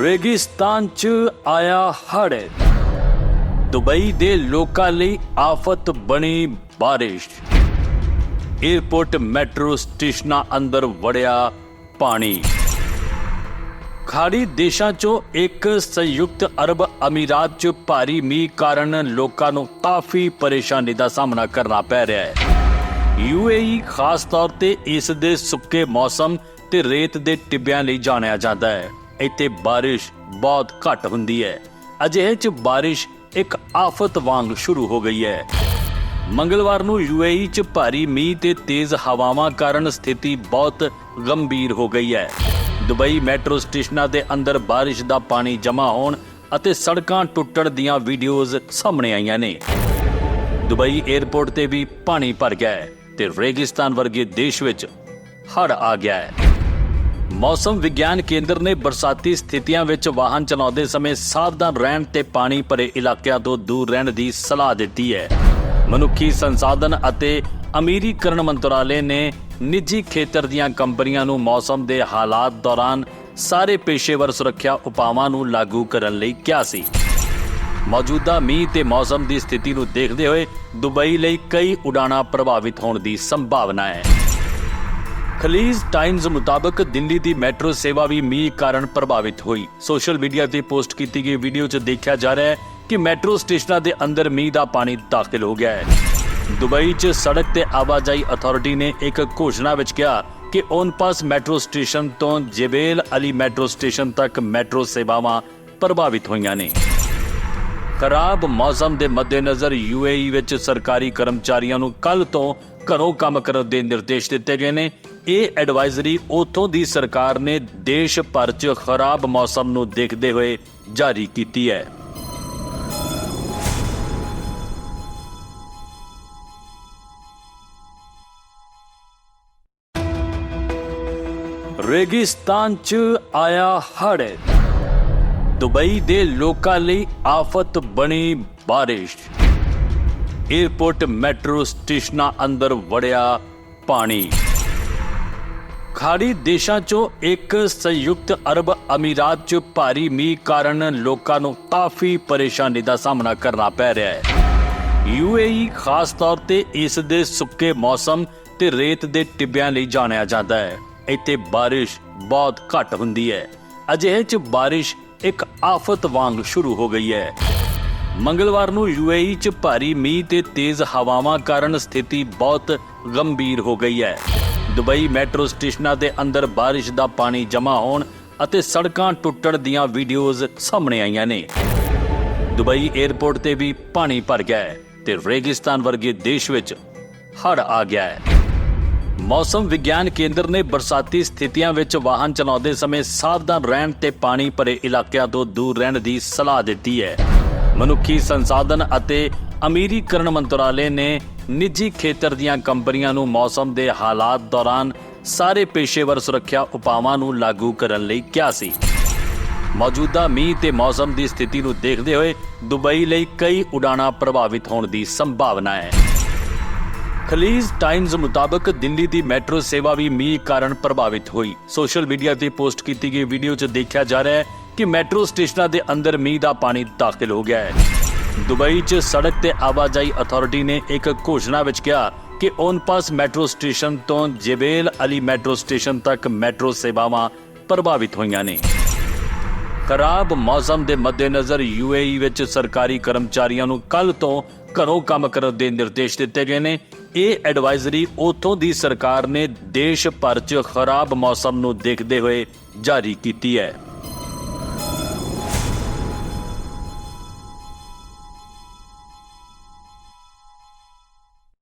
ਰੇਗਿਸਤਾਨ 'ਚ ਆਇਆ ਹੜ੍ਹ ਦੁਬਈ ਦੇ ਲੋਕਾਂ ਲਈ ਆਫਤ ਬਣੀ ਬਾਰਿਸ਼। 에어ਪੋਰਟ ਮੈਟਰੋ ਸਟੇਸ਼ਨਾਂ ਅੰਦਰ ਵੜਿਆ ਪਾਣੀ। ਖਾੜੀ ਦੇਸ਼ਾਂ 'ਚੋਂ ਇੱਕ ਸੰਯੁਕਤ ਅਰਬ ਅਮੀਰਾਤ 'ਚ ਭਾਰੀ ਮੀਂਹ ਕਾਰਨ ਲੋਕਾਂ ਨੂੰ ਕਾਫੀ ਪਰੇਸ਼ਾਨੀ ਦਾ ਸਾਹਮਣਾ ਕਰਨਾ ਪੈ ਰਿਹਾ ਹੈ। ਯੂਏਈ ਖਾਸ ਤੌਰ ਤੇ ਇਸ ਦੇ ਸੁੱਕੇ ਮੌਸਮ ਤੇ ਰੇਤ ਦੇ ਟਿੱਬਿਆਂ ਲਈ ਜਾਣਿਆ ਜਾਂਦਾ ਹੈ। ਇੱਥੇ ਬਾਰਿਸ਼ ਬਹੁਤ ਘੱਟ ਹੁੰਦੀ ਹੈ। ਅਜਿਹੇ 'ਚ ਬਾਰਿਸ਼ ਇੱਕ ਆਫਤ ਵਾਂਗ ਸ਼ੁਰੂ ਹੋ ਗਈ ਹੈ। ਮੰਗਲਵਾਰ ਨੂੰ ਯੂਏਈ 'ਚ ਭਾਰੀ ਮੀਂਹ ਤੇ ਤੇਜ਼ ਹਵਾਵਾਂ ਕਾਰਨ ਸਥਿਤੀ ਬਹੁਤ ਗੰਭੀਰ ਹੋ ਗਈ ਹੈ। ਦੁਬਈ ਮੈਟਰੋ ਸਟੇਸ਼ਨਾਂ ਦੇ ਅੰਦਰ ਬਾਰਿਸ਼ ਦਾ ਪਾਣੀ ਜਮ੍ਹਾਂ ਹੋਣ ਅਤੇ ਸੜਕਾਂ ਟੁੱਟਣ ਦੀਆਂ ਵੀਡੀਓਜ਼ ਸਾਹਮਣੇ ਆਈਆਂ ਨੇ। ਦੁਬਈ 에ਅਰਪੋਰਟ ਤੇ ਵੀ ਪਾਣੀ ਭਰ ਗਿਆ ਹੈ ਤੇ ਰੇਗਿਸਤਾਨ ਵਰਗੇ ਦੇਸ਼ ਵਿੱਚ ਹੜ ਆ ਗਿਆ ਹੈ। ਮੌਸਮ ਵਿਗਿਆਨ ਕੇਂਦਰ ਨੇ ਬਰਸਾਤੀ ਸਥਿਤੀਆਂ ਵਿੱਚ ਵਾਹਨ ਚਲਾਉਂਦੇ ਸਮੇਂ ਸਾਵਧਾਨ ਰਹਿਣ ਤੇ ਪਾਣੀ ਭਰੇ ਇਲਾਕਿਆਂ ਤੋਂ ਦੂਰ ਰਹਿਣ ਦੀ ਸਲਾਹ ਦਿੱਤੀ ਹੈ। ਮਨੁੱਖੀ ਸੰਸਾਧਨ ਅਤੇ ਅਮੀਰੀਕਰਨ ਮੰਤਰਾਲੇ ਨੇ ਨਿੱਜੀ ਖੇਤਰ ਦੀਆਂ ਕੰਪਨੀਆਂ ਨੂੰ ਮੌਸਮ ਦੇ ਹਾਲਾਤ ਦੌਰਾਨ ਸਾਰੇ ਪੇਸ਼ੇਵਰ ਸੁਰੱਖਿਆ ਉਪਾਵਾਂ ਨੂੰ ਲਾਗੂ ਕਰਨ ਲਈ ਕਿਹਾ ਸੀ। ਮੌਜੂਦਾ ਮੀਂਹ ਤੇ ਮੌਸਮ ਦੀ ਸਥਿਤੀ ਨੂੰ ਦੇਖਦੇ ਹੋਏ ਦੁਬਈ ਲਈ ਕਈ ਉਡਾਣਾਂ ਪ੍ਰਭਾਵਿਤ ਹੋਣ ਦੀ ਸੰਭਾਵਨਾ ਹੈ। ਖਲੀਜ ਟਾਈਮਜ਼ ਮੁਤਾਬਕ ਦਿੱਲੀ ਦੀ ਮੈਟਰੋ ਸੇਵਾ ਵੀ ਮੀਂਹ ਕਾਰਨ ਪ੍ਰਭਾਵਿਤ ਹੋਈ। ਸੋਸ਼ਲ ਮੀਡੀਆ ਤੇ ਪੋਸਟ ਕੀਤੀ ਗਈ ਵੀਡੀਓ 'ਚ ਦੇਖਿਆ ਜਾ ਰਿਹਾ ਹੈ ਕਿ ਮੈਟਰੋ ਸਟੇਸ਼ਨਾਂ ਦੇ ਅੰਦਰ ਮੀਂਹ ਦਾ ਪਾਣੀ ਦਾਖਲ ਹੋ ਗਿਆ ਹੈ। ਦੁਬਈ 'ਚ ਸੜਕ ਤੇ ਆਵਾਜਾਈ ਅਥਾਰਟੀ ਨੇ ਇੱਕ ਘੋਸ਼ਣਾ ਵਿੱਚ ਕਿਹਾ ਕਿ ਔਨਪਾਸ ਮੈਟਰੋ ਸਟੇਸ਼ਨ ਤੋਂ ਜਬੇਲ ਅਲੀ ਮੈਟਰੋ ਸਟੇਸ਼ਨ ਤੱਕ ਮੈਟਰੋ ਸੇਵਾਵਾਂ ਪ੍ਰਭਾਵਿਤ ਹੋਈਆਂ ਨੇ। ਖਰਾਬ ਮੌਸਮ ਦੇ ਮੱਦੇਨਜ਼ਰ ਯੂਏਈ ਵਿੱਚ ਸਰਕਾਰੀ ਕਰਮਚਾਰੀਆਂ ਨੂੰ ਕੱਲ ਤੋਂ ਘਰੋਂ ਕੰਮ ਕਰਨ ਦੇ ਨਿਰਦੇਸ਼ ਦਿੱਤੇ ਗਏ ਨੇ। ਇਹ ਐਡਵਾਈਜ਼ਰੀ ਉਥੋਂ ਦੀ ਸਰਕਾਰ ਨੇ ਦੇਸ਼ ਭਰ 'ਚ ਖਰਾਬ ਮੌਸਮ ਨੂੰ ਦੇਖਦੇ ਹੋਏ ਜਾਰੀ ਕੀਤੀ ਹੈ। ਰੇਗਿਸਤਾਨ 'ਚ ਆਇਆ ਹੜ੍ਹ। ਦੁਬਈ ਦੇ ਲੋਕਾਂ ਲਈ ਆਫਤ ਬਣੀ ਬਾਰਿਸ਼। 에ਅਰਪੋਰਟ ਮੈਟਰੋ ਸਟੇਸ਼ਨਾਂ ਅੰਦਰ ਵੜਿਆ ਪਾਣੀ। ਖਾੜੀ ਦੇਸ਼ਾਂ 'ਚੋਂ ਇੱਕ ਸੰਯੁਕਤ ਅਰਬ ਅਮੀਰਾਤ 'ਚ ਭਾਰੀ ਮੀਂਹ ਕਾਰਨ ਲੋਕਾਂ ਨੂੰ ਕਾਫੀ ਪਰੇਸ਼ਾਨੀ ਦਾ ਸਾਹਮਣਾ ਕਰਨਾ ਪੈ ਰਿਹਾ ਹੈ। ਯੂਏਈ ਖਾਸ ਤੌਰ ਤੇ ਇਸ ਦੇ ਸੁੱਕੇ ਮੌਸਮ ਤੇ ਰੇਤ ਦੇ ਟਿੱਬਿਆਂ ਲਈ ਜਾਣਿਆ ਜਾਂਦਾ ਹੈ। ਇੱਥੇ ਬਾਰਿਸ਼ ਬਹੁਤ ਘੱਟ ਹੁੰਦੀ ਹੈ। ਅਜਿਹੇ 'ਚ ਬਾਰਿਸ਼ ਇੱਕ ਆਫਤ ਵਾਂਗ ਸ਼ੁਰੂ ਹੋ ਗਈ ਹੈ। ਮੰਗਲਵਾਰ ਨੂੰ ਯੂਏਈ 'ਚ ਭਾਰੀ ਮੀਂਹ ਤੇ ਤੇਜ਼ ਹਵਾਵਾਂ ਕਾਰਨ ਸਥਿਤੀ ਬਹੁਤ ਗੰਭੀਰ ਹੋ ਗਈ ਹੈ। ਦੁਬਈ ਮੈਟਰੋ ਸਟੇਸ਼ਨਾਂ ਦੇ ਅੰਦਰ ਬਾਰਿਸ਼ ਦਾ ਪਾਣੀ ਜਮ੍ਹਾਂ ਹੋਣ ਅਤੇ ਸੜਕਾਂ ਟੁੱਟਣ ਦੀਆਂ ਵੀਡੀਓਜ਼ ਸਾਹਮਣੇ ਆਈਆਂ ਨੇ। ਦੁਬਈ 에ਅਰਪੋਰਟ ਤੇ ਵੀ ਪਾਣੀ ਭਰ ਗਿਆ ਹੈ ਤੇ ਰੇਗਿਸਤਾਨ ਵਰਗੇ ਦੇਸ਼ ਵਿੱਚ ਹੜ ਆ ਗਿਆ ਹੈ। ਮੌਸਮ ਵਿਗਿਆਨ ਕੇਂਦਰ ਨੇ ਬਰਸਾਤੀ ਸਥਿਤੀਆਂ ਵਿੱਚ ਵਾਹਨ ਚਲਾਉਂਦੇ ਸਮੇਂ ਸਾਵਧਾਨ ਰਹਿਣ ਤੇ ਪਾਣੀ ਭਰੇ ਇਲਾਕਿਆਂ ਤੋਂ ਦੂਰ ਰਹਿਣ ਦੀ ਸਲਾਹ ਦਿੱਤੀ ਹੈ। ਮਨੁੱਖੀ ਸੰਸਾਧਨ ਅਤੇ ਅਮੀਰੀਕਰਨ ਮੰਤਰਾਲੇ ਨੇ ਨਿੱਜੀ ਖੇਤਰ ਦੀਆਂ ਕੰਪਨੀਆਂ ਨੂੰ ਮੌਸਮ ਦੇ ਹਾਲਾਤ ਦੌਰਾਨ ਸਾਰੇ ਪੇਸ਼ੇਵਰ ਸੁਰੱਖਿਆ ਉਪਾਵਾਂ ਨੂੰ ਲਾਗੂ ਕਰਨ ਲਈ ਕਿਹਾ ਸੀ। ਮੌਜੂਦਾ ਮੀਂਹ ਤੇ ਮੌਸਮ ਦੀ ਸਥਿਤੀ ਨੂੰ ਦੇਖਦੇ ਹੋਏ ਦੁਬਈ ਲਈ ਕਈ ਉਡਾਣਾਂ ਪ੍ਰਭਾਵਿਤ ਹੋਣ ਦੀ ਸੰਭਾਵਨਾ ਹੈ। ਖਲੀਜ ਟਾਈਮਜ਼ ਮੁਤਾਬਕ ਦਿੱਲੀ ਦੀ ਮੈਟਰੋ ਸੇਵਾ ਵੀ ਮੀਂਹ ਕਾਰਨ ਪ੍ਰਭਾਵਿਤ ਹੋਈ। ਸੋਸ਼ਲ ਮੀਡੀਆ ਤੇ ਪੋਸਟ ਕੀਤੀ ਗਈ ਵੀਡੀਓ 'ਚ ਦੇਖਿਆ ਜਾ ਰਿਹਾ ਹੈ ਕਿ ਮੈਟਰੋ ਸਟੇਸ਼ਨਾਂ ਦੇ ਅੰਦਰ ਮੀਂਹ ਦਾ ਪਾਣੀ ਦਾਖਲ ਹੋ ਗਿਆ ਹੈ। ਦੁਬਈ 'ਚ ਸੜਕ ਤੇ ਆਵਾਜਾਈ ਅਥਾਰਟੀ ਨੇ ਇੱਕ ਘੋਸ਼ਣਾ ਵਿੱਚ ਕਿਹਾ ਕਿ ਔਨਪਾਸ ਮੈਟਰੋ ਸਟੇਸ਼ਨ ਤੋਂ ਜਬੇਲ ਅਲੀ ਮੈਟਰੋ ਸਟੇਸ਼ਨ ਤੱਕ ਮੈਟਰੋ ਸੇਵਾਵਾਂ ਪ੍ਰਭਾਵਿਤ ਹੋਈਆਂ ਨੇ। ਖਰਾਬ ਮੌਸਮ ਦੇ ਮੱਦੇਨਜ਼ਰ ਯੂਏਈ ਵਿੱਚ ਸਰਕਾਰੀ ਕਰਮਚਾਰੀਆਂ ਨੂੰ ਕੱਲ ਤੋਂ ਘਰੋਂ ਕੰਮ ਕਰਨ ਦੇ ਨਿਰਦੇਸ਼ ਦਿੱਤੇ ਗਏ ਨੇ। ਇਹ ਐਡਵਾਈਜ਼ਰੀ ਉਥੋਂ ਦੀ ਸਰਕਾਰ ਨੇ ਦੇਸ਼ ਭਰ 'ਚ ਖਰਾਬ ਮੌਸਮ ਨੂੰ ਦੇਖਦੇ ਹੋਏ ਜਾਰੀ ਕੀਤੀ ਹੈ।